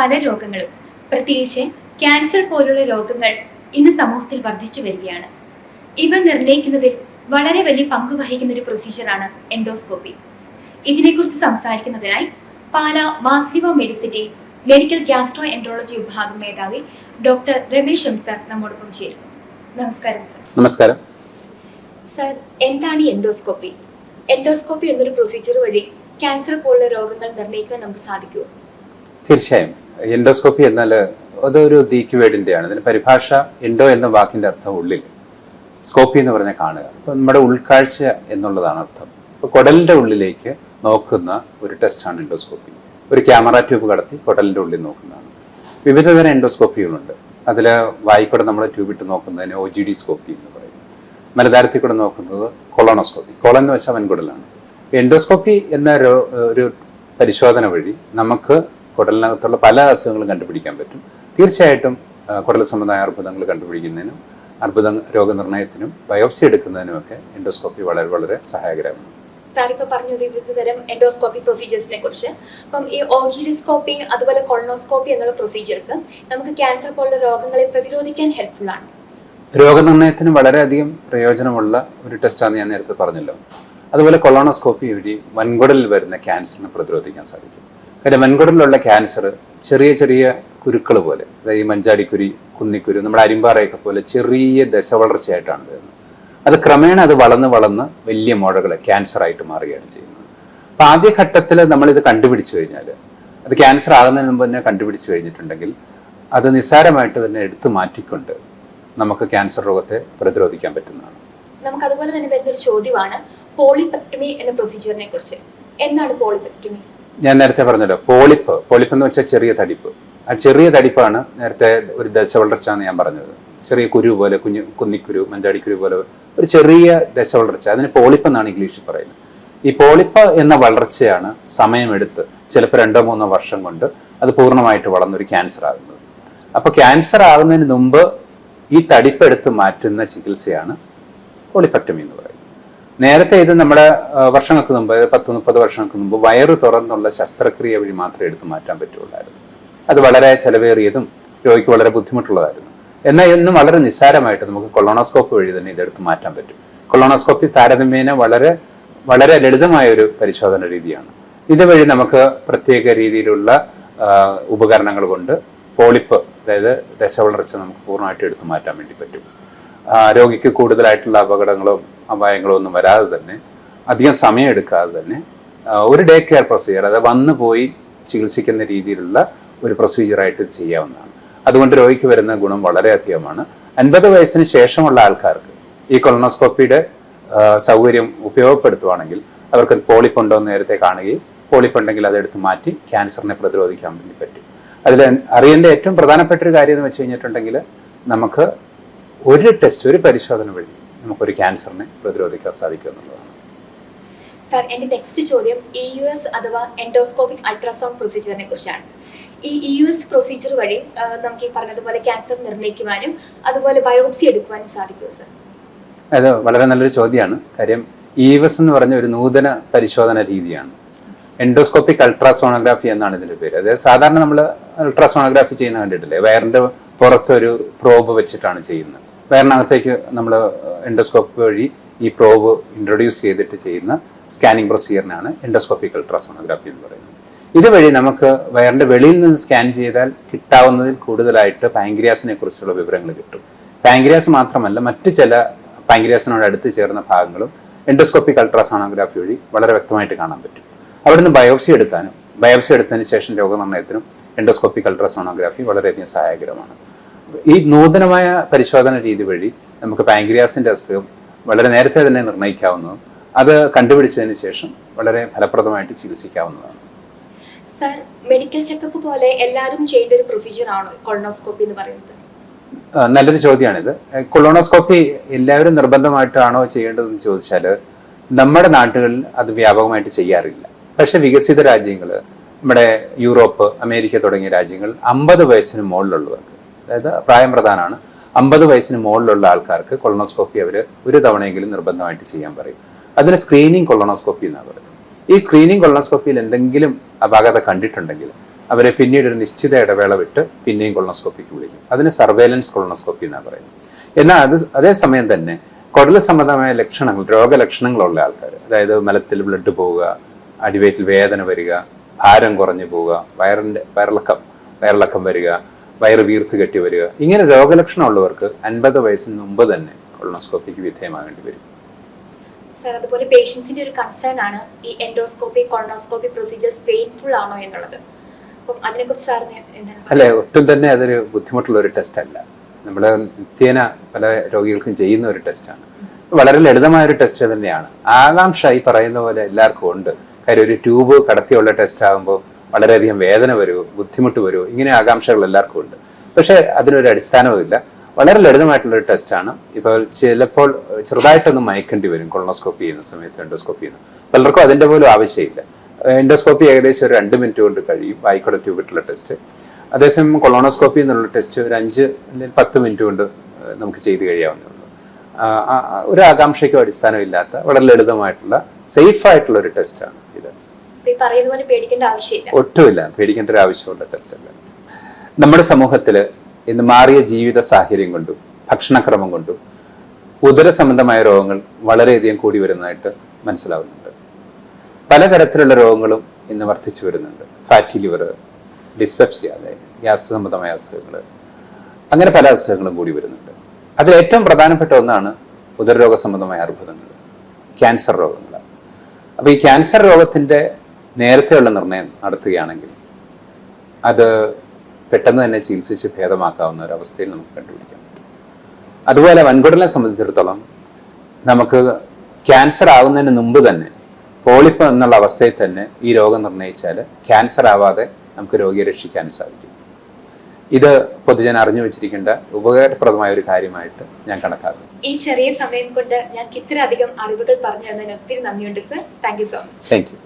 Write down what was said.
പല രോഗങ്ങളും. പ്രത്യേകിച്ച് ക്യാൻസർ പോലുള്ള രോഗങ്ങൾ ഇന്ന് സമൂഹത്തിൽ വർദ്ധിച്ചു വരികയാണ്. ഇവ നിർണയിക്കുന്നതിൽ വളരെ വലിയ പങ്ക് വഹിക്കുന്ന ഒരു പ്രൊസീജിയറാണ് എൻഡോസ്കോപ്പി ഇതിനെക്കുറിച്ച് സംസാരിക്കുന്നതിനായി പാല വാസ്ലിവ മെഡിസിറ്റി മെഡിക്കൽ ഗ്യാസ്ട്രോ എൻട്രോളജി വിഭാഗം മേധാവി ഡോക്ടർ രമേശ് എം സാർ നമ്മോടൊപ്പം ചേരുന്നു. നമസ്കാരം സർ. നമസ്കാരം. സർ എന്താണ് എൻഡോസ്കോപ്പി എൻഡോസ്കോപ്പി എന്നൊരു പ്രൊസീജിയർ വഴി ക്യാൻസർ പോലുള്ള രോഗങ്ങൾ നിർണയിക്കാൻ നമുക്ക് സാധിക്കുമോ? തീർച്ചയായും. എൻഡോസ്കോപ്പി എന്നാൽ അതൊരു ദീക്ക് വേർഡിന്റെയാണ് ഇതിന് പരിഭാഷ എൻഡോ എന്ന വാക്കിന്റെ അർത്ഥം ഉള്ളിൽ. സ്കോപ്പി എന്ന് പറഞ്ഞാൽ കാണുക. അപ്പോൾ നമ്മുടെ ഉൾക്കാഴ്ച എന്നുള്ളതാണ് അർത്ഥം. അപ്പോൾ കുടലിന്റെ ഉള്ളിലേക്ക് നോക്കുന്ന ഒരു ടെസ്റ്റാണ് എൻഡോസ്കോപ്പി. ഒരു ക്യാമറ ട്യൂബ് കടത്തി കുടലിന്റെ ഉള്ളിൽ നോക്കുന്നതാണ്. വിവിധതരം എൻഡോസ്കോപ്പികളുണ്ട്. അതിൽ വായിക്കൂടെ നമ്മൾ ട്യൂബ് ഇട്ട് നോക്കുന്നതിന് ഒ ജി ഡി സ്കോപ്പി എന്ന് പറയും. മലതാരത്തിൽ കൂടെ നോക്കുന്നത് കൊളോണോസ്കോപ്പി. കൊളൻ എന്ന് വെച്ചാൽ വൻകുടലാണ്. എൻഡോസ്കോപ്പി എന്ന ഒരു പരിശോധന വഴി നമുക്ക് കുടലിനകത്തുള്ള പല അസുഖങ്ങളും കണ്ടുപിടിക്കാൻ പറ്റും. തീർച്ചയായിട്ടും കുടൽ സംബന്ധമായ അർബുദങ്ങൾ കണ്ടുപിടിക്കുന്നതിനും അർബുദ രോഗനിർണയത്തിനും ബയോപ്സി എടുക്കുന്നതിനുമൊക്കെ എൻഡോസ്കോപ്പി വളരെ വളരെ സഹായകരമാണ്. താരിപ്പ പറഞ്ഞു വിവിധ തരം എൻഡോസ്കോപ്പി പ്രൊസീജിയേഴ്സിനെ കുറിച്ച് അപ്പം ഈ ഓജിഡിസ്കോപ്പി അതുപോലെ കൊളനോസ്കോപ്പി എന്നുള്ള പ്രൊസീജിയേഴ്സ് നമുക്ക് ക്യാൻസർ പോലുള്ള രോഗങ്ങളെ പ്രതിരോധിക്കാൻ ഹെൽപ്ഫുൾ ആണ്. രോഗനിർണയത്തിന് വളരെയധികം പ്രയോജനമുള്ള ഒരു ടെസ്റ്റാണ് ഞാൻ നേരത്തെ പറഞ്ഞല്ലോ. അതുപോലെ കൊളോണോസ്കോപ്പി വഴി വൻകുടലിൽ വരുന്ന ക്യാൻസറിനെ പ്രതിരോധിക്കാൻ സാധിക്കും. കാര്യം വൻകുടലിലുള്ള ക്യാൻസർ ചെറിയ ചെറിയ കുരുക്കൾ പോലെ അതായത് ഈ മഞ്ചാടിക്കുരി കുന്നിക്കുരു നമ്മുടെ അരിമ്പാറയൊക്കെ പോലെ ചെറിയ ദശ വളർച്ചയായിട്ടാണ് വരുന്നത്. അത് ക്രമേണ അത് വളർന്ന് വളർന്ന് വലിയ മുഴകൾ ക്യാൻസറായിട്ട് മാറുകയാണ് ചെയ്യുന്നത്. അപ്പം ആദ്യഘട്ടത്തിൽ നമ്മളിത് കണ്ടുപിടിച്ചു കഴിഞ്ഞാൽ അത് ക്യാൻസർ ആകുന്നതിന് മുമ്പ് തന്നെ കണ്ടുപിടിച്ചു കഴിഞ്ഞിട്ടുണ്ടെങ്കിൽ അത് നിസ്സാരമായിട്ട് തന്നെ എടുത്തു മാറ്റിക്കൊണ്ട് നമുക്ക് ക്യാൻസർ രോഗത്തെ പ്രതിരോധിക്കാൻ പറ്റുന്നതാണ്. നമുക്ക് അതുപോലെ തന്നെ വരുന്ന ഒരു ചോദ്യമാണ് പോളിപെക്ടമി എന്ന പ്രൊസീജിയറിനെ കുറിച്ച് എന്താണ് പോളിപെക്ടമി ഞാൻ നേരത്തെ പറഞ്ഞല്ലോ പോളിപ്പ്. പോളിപ്പ് എന്ന് വെച്ചാൽ ചെറിയ തടിപ്പ്. ആ ചെറിയ തടിപ്പാണ് നേരത്തെ ഒരു ദശ വളർച്ച എന്ന് ഞാൻ പറഞ്ഞത്. ചെറിയ കുരു പോലെ കുഞ്ഞു കുന്നിക്കുരു മഞ്ചാടിക്കുരു പോലെ ഒരു ചെറിയ ദശ വളർച്ച അതിന് പോളിപ്പ് എന്നാണ് ഇംഗ്ലീഷിൽ പറയുന്നത്. ഈ പോളിപ്പ് എന്ന വളർച്ചയാണ് സമയമെടുത്ത് ചിലപ്പോൾ രണ്ടോ മൂന്നോ വർഷം കൊണ്ട് അത് പൂർണമായിട്ട് വളർന്നൊരു ക്യാൻസർ ആകുന്നത് അപ്പോൾ ക്യാൻസർ ആകുന്നതിന് മുമ്പ് ഈ തടിപ്പ് എടുത്ത് മാറ്റുന്ന ചികിത്സയാണ് പോളിപ്പറ്റമി എന്ന് പറയുന്നത്. നേരത്തെ ഇത് നമ്മുടെ വർഷങ്ങൾക്ക് മുമ്പ് പത്ത് മുപ്പത് വർഷങ്ങൾക്ക് മുമ്പ് വയറ് തുറന്നുള്ള ശസ്ത്രക്രിയ വഴി മാത്രമേ എടുത്തു മാറ്റാൻ പറ്റുള്ളായിരുന്നു അത് വളരെ ചെലവേറിയതും രോഗിക്ക് വളരെ ബുദ്ധിമുട്ടുള്ളതായിരുന്നു. എന്നാൽ ഇന്നും വളരെ നിസ്സാരമായിട്ട് നമുക്ക് കൊളോണോസ്കോപ്പ് വഴി തന്നെ ഇതെടുത്ത് മാറ്റാൻ പറ്റും. കൊളോണോസ്കോപ്പി താരതമ്യേന വളരെ വളരെ ലളിതമായ ഒരു പരിശോധന രീതിയാണ്. ഇതുവഴി നമുക്ക് പ്രത്യേക രീതിയിലുള്ള ഉപകരണങ്ങൾ കൊണ്ട് പോളിപ്പ് അതായത് ദശ വളർച്ച നമുക്ക് പൂർണമായിട്ട് എടുത്തു മാറ്റാൻ വേണ്ടി പറ്റും. രോഗിക്ക് കൂടുതലായിട്ടുള്ള അപകടങ്ങളോ അപായങ്ങളോ ഒന്നും വരാതെ തന്നെ അധികം സമയം എടുക്കാതെ തന്നെ ഒരു ഡേ കെയർ പ്രൊസീജിയർ അതായത് വന്നു പോയി ചികിത്സിക്കുന്ന രീതിയിലുള്ള ഒരു പ്രൊസീജിയറായിട്ട് ചെയ്യാവുന്നതാണ്. അതുകൊണ്ട് രോഗിക്ക് വരുന്ന ഗുണം വളരെയധികമാണ്. അൻപത് വയസ്സിന് ശേഷമുള്ള ആൾക്കാർക്ക് ഈ കൊളോണോസ്കോപ്പിയുടെ സൗകര്യം ഉപയോഗപ്പെടുത്തുവാണെങ്കിൽ അവർക്ക് പോളിപ്പ് ഉണ്ടോ എന്ന് നേരത്തെ കാണുകയും പോളിപ്പ് ഉണ്ടെങ്കിൽ അതെടുത്ത് മാറ്റി ക്യാൻസറിനെ പ്രതിരോധിക്കാൻ വേണ്ടി പറ്റും. അതിൽ അറിയേണ്ട ഏറ്റവും പ്രധാനപ്പെട്ട ഒരു കാര്യം എന്ന് വെച്ച് കഴിഞ്ഞിട്ടുണ്ടെങ്കിൽ നമുക്ക് ഒരു ടെസ്റ്റ് ഒരു പരിശോധന വഴി നമുക്കൊരു ക്യാൻസറിനെ പ്രതിരോധിക്കാൻ സാധിക്കും എന്നുള്ളതാണ് സാർ എന്റെ നെക്സ്റ്റ് ചോദ്യം ഇ യു എസ് അഥവാ എൻഡോസ്കോപ്പിക് അൾട്രാസൗണ്ട് പ്രൊസീജിയറിനെ കുറിച്ചാണ്. ഈ ഇ യു എസ് പ്രൊസീജിയർ വഴി നമുക്ക് ഈ പറഞ്ഞതുപോലെ ക്യാൻസർ നിർണയിക്കുവാനും അതുപോലെ ബയോപ്സി എടുക്കുവാനും സാധിക്കുമോ സാർ? അത് വളരെ നല്ലൊരു ചോദ്യമാണ്. കാര്യം ഇ യു എസ് എന്ന് പറഞ്ഞ ഒരു നൂതന പരിശോധന രീതിയാണ്. എൻഡോസ്കോപ്പിക് അൾട്രാസോണോഗ്രാഫി എന്നാണ് ഇതിന്റെ പേര്. അതായത് സാധാരണ നമ്മൾ അൾട്രാസോണോഗ്രാഫി ചെയ്യുന്ന കണ്ടിട്ടില്ലേ? വയറിന്റെ പുറത്തൊരു പ്രോബ് വെച്ചിട്ടാണ് ചെയ്യുന്നത്. വയറിനകത്തേക്ക് നമ്മൾ എൻഡോസ്കോപ്പ് വഴി ഈ പ്രോബ് ഇൻട്രൊഡ്യൂസ് ചെയ്തിട്ട് ചെയ്യുന്ന സ്കാനിങ് പ്രൊസീജിയറിനാണ് എൻഡോസ്കോപ്പിക് അൾട്രാസോണോഗ്രാഫി എന്ന് പറയുന്നത്. ഇതുവഴി നമുക്ക് വയറിന്റെ വെളിയിൽ നിന്ന് സ്കാൻ ചെയ്താൽ കിട്ടാവുന്നതിൽ കൂടുതലായിട്ട് പാങ്ക്രിയാസിനെ കുറിച്ചുള്ള വിവരങ്ങൾ കിട്ടും. പാങ്ക്രിയാസ് മാത്രമല്ല മറ്റ് ചില പാങ്ക്രിയാസിനോട് അടുത്ത് ചേർന്ന ഭാഗങ്ങളും എൻഡോസ്കോപ്പിക് അൾട്രാസോണോഗ്രാഫി വഴി വളരെ വ്യക്തമായിട്ട് കാണാൻ പറ്റും. അവിടുന്ന് ബയോപ്സി എടുക്കാനും ബയോപ്സി എടുത്തതിന് ശേഷം രോഗനിർണയത്തിനും എൻഡോസ്കോപ്പിക് അൾട്രാസോണോഗ്രാഫി വളരെയധികം സഹായകരമാണ്. ഈ നൂതനമായ പരിശോധന രീതി വഴി നമുക്ക് പാങ്ക്രിയാസിന്റെ അസുഖം വളരെ നേരത്തെ തന്നെ നിർണയിക്കാവുന്നതും അത് കണ്ടുപിടിച്ചതിന് ശേഷം വളരെ ഫലപ്രദമായിട്ട് ചികിത്സിക്കാവുന്നതാണ്. സർ മെഡിക്കൽ ചെക്കപ്പ് പോലെ എല്ലാവരും ചെയ്യേണ്ട ഒരു പ്രൊസീജിയർ ആണോ കൊളോണോസ്കോപ്പി എന്ന് പറയുന്നത്? നല്ലൊരു ചോദ്യമാണിത്. കൊളോണോസ്കോപ്പി എല്ലാവരും നിർബന്ധമായിട്ടാണോ ചെയ്യേണ്ടതെന്ന് ചോദിച്ചാൽ നമ്മുടെ നാട്ടുകളിൽ അത് വ്യാപകമായിട്ട് ചെയ്യാറില്ല. പക്ഷെ വികസിത രാജ്യങ്ങൾ നമ്മുടെ യൂറോപ്പ് അമേരിക്ക തുടങ്ങിയ രാജ്യങ്ങൾ അമ്പത് വയസ്സിന് മുകളിലുള്ളവർക്ക് അതായത് പ്രായം പ്രധാനമാണ് അമ്പത് വയസ്സിന് മുകളിലുള്ള ആൾക്കാർക്ക് കൊളോണോസ്കോപ്പി അവർ ഒരു തവണയെങ്കിലും നിർബന്ധമായിട്ട് ചെയ്യാൻ പറയും. അതിന് സ്ക്രീനിങ് കൊളോണോസ്കോപ്പി എന്നാണ് പറയുന്നത്. ഈ സ്ക്രീനിങ് കൊളോണോസ്കോപ്പിയിൽ എന്തെങ്കിലും അപാകത കണ്ടിട്ടുണ്ടെങ്കിൽ അവരെ പിന്നീട് ഒരു നിശ്ചിത ഇടവേള വിട്ട് പിന്നെയും കൊളോണോസ്കോപ്പിക്ക് വിളിക്കും. അതിന് സർവേലൻസ് കൊളോണോസ്കോപ്പി എന്നാണ് പറയുന്നത്. എന്നാൽ അത് അതേസമയം തന്നെ കുടൽ സംബന്ധമായ ലക്ഷണങ്ങൾ രോഗലക്ഷണങ്ങളുള്ള ആൾക്കാർ അതായത് മലത്തിൽ ബ്ലഡ് പോവുക അടിവയറ്റിൽ വേദന വരിക ഭാരം കുറഞ്ഞു പോവുക വയറിന്റെ വയറിളക്കം വയറിളക്കം വരിക വയറ് വീർത്ത് കെട്ടി വരിക. ഇങ്ങനെ രോഗലക്ഷണം ഉള്ളവർക്ക് അൻപത് വയസ്സിന് മുമ്പ് തന്നെ കൊളോണോസ്കോപ്പിക്ക് വിധേയമാകേണ്ടി വരും. സർ അതുപോലെ പേഷ്യൻസിന്റെ ഒരു കൺസേൺ ആണ് ഈ എൻഡോസ്കോപ്പി കൊളോണോസ്കോപ്പി പ്രൊസീജിയേഴ്സ് പെയിൻഫുൾ ആണോ എന്നുള്ളത്. അല്ലെ ഒട്ടും തന്നെ അതൊരു ബുദ്ധിമുട്ടുള്ള ഒരു ടെസ്റ്റ് അല്ല. നമ്മൾ നിത്യേന പല രോഗികൾക്കും ചെയ്യുന്ന ഒരു ടെസ്റ്റാണ് വളരെ ലളിതമായ ഒരു ടെസ്റ്റ് തന്നെയാണ്. ആകാംക്ഷ ഈ പറയുന്ന പോലെ എല്ലാവർക്കും ഉണ്ട്. കാര്യം ഒരു ട്യൂബ് കടത്തിയുള്ള ടെസ്റ്റ് ആകുമ്പോൾ വളരെയധികം വേദന വരുമോ ബുദ്ധിമുട്ട് വരുമോ ഇങ്ങനെ ആകാംക്ഷകൾ എല്ലാവർക്കും ഉണ്ട്. പക്ഷേ അതിനൊരു അടിസ്ഥാനവുമില്ല വളരെ ലളിതമായിട്ടുള്ളൊരു ടെസ്റ്റാണ്. ഇപ്പോൾ ചിലപ്പോൾ ചെറുതായിട്ടൊന്ന് മയക്കേണ്ടി വരും കൊളോണോസ്കോപ്പി ചെയ്യുന്ന സമയത്ത് എൻഡോസ്കോപ്പി ചെയ്യുന്നു. പലർക്കും അതിന്റെ പോലും ആവശ്യമില്ല. എൻഡോസ്കോപ്പി ഏകദേശം ഒരു രണ്ട് മിനിറ്റ് കൊണ്ട് കഴിയും വായിക്കോടെ ട്യൂബിട്ടുള്ള ടെസ്റ്റ്. അതേസമയം കൊളോണോസ്കോപ്പി എന്നുള്ള ടെസ്റ്റ് ഒരു അഞ്ച് അല്ലെങ്കിൽ പത്ത് മിനിറ്റ് കൊണ്ട് നമുക്ക് ചെയ്ത് കഴിയാവുന്നേ ഉള്ളൂ. ആ, ആ, ആ, ഒരു ആകാംക്ഷയ്ക്കോ അടിസ്ഥാനമില്ലാത്ത വളരെ ലളിതമായിട്ടുള്ള സേഫ് ആയിട്ടുള്ള ഒരു ടെസ്റ്റാണ്. പേടിക്കേണ്ട ആവശ്യമില്ല. ഒട്ടുമില്ല. പേടിക്കേണ്ട ഒരു ആവശ്യമുള്ള ടെസ്റ്റ് അല്ല നമ്മുടെ സമൂഹത്തിൽ ഇന്ന് മാറിയ ജീവിത സാഹചര്യം കൊണ്ടും ഭക്ഷണക്രമം കൊണ്ടും ഉദര സംബന്ധമായ രോഗങ്ങൾ വളരെയധികം കൂടി വരുന്നതായിട്ട് മനസ്സിലാവുന്നുണ്ട്. പലതരത്തിലുള്ള രോഗങ്ങളും ഇന്ന് വർദ്ധിച്ചു വരുന്നുണ്ട്. ഫാറ്റി ലിവർ ഡിസ്പെപ്സിയ അതായത് ഗ്യാസ് സംബന്ധമായ അസുഖങ്ങൾ അങ്ങനെ പല അസുഖങ്ങളും കൂടി വരുന്നുണ്ട്. അതിൽ ഏറ്റവും പ്രധാനപ്പെട്ട ഒന്നാണ് ഉദരരോഗ സംബന്ധമായ അർബുദങ്ങൾ ക്യാൻസർ രോഗങ്ങൾ. അപ്പോൾ ഈ ക്യാൻസർ രോഗത്തിന്റെ നേരത്തെയുള്ള നിർണയം നടത്തുകയാണെങ്കിൽ അത് പെട്ടെന്ന് തന്നെ ചികിത്സിച്ച് ഭേദമാക്കാവുന്ന ഒരു അവസ്ഥയിൽ നമുക്ക് കണ്ടുപിടിക്കാം അതുപോലെ വൻകുടലിനെ സംബന്ധിച്ചിടത്തോളം നമുക്ക് ക്യാൻസർ ആകുന്നതിന് മുമ്പ് തന്നെ പോളിപ്പ് എന്നുള്ള അവസ്ഥയിൽ തന്നെ ഈ രോഗം നിർണയിച്ചാൽ ക്യാൻസർ ആവാതെ നമുക്ക് രോഗിയെ രക്ഷിക്കാൻ സാധിക്കും. ഇത് പൊതുജന അറിഞ്ഞു വെച്ചിരിക്കേണ്ട ഉപകാരപ്രദമായ ഒരു കാര്യമായിട്ട് ഞാൻ കണക്കാക്കുന്നു. ഈ ചെറിയ സമയം കൊണ്ട് ഞാൻ ഇത്രയധികം അറിവുകൾ പറഞ്ഞു തന്നതിന് ഒത്തിരി നന്ദിയുണ്ട് sir thank you so much thank you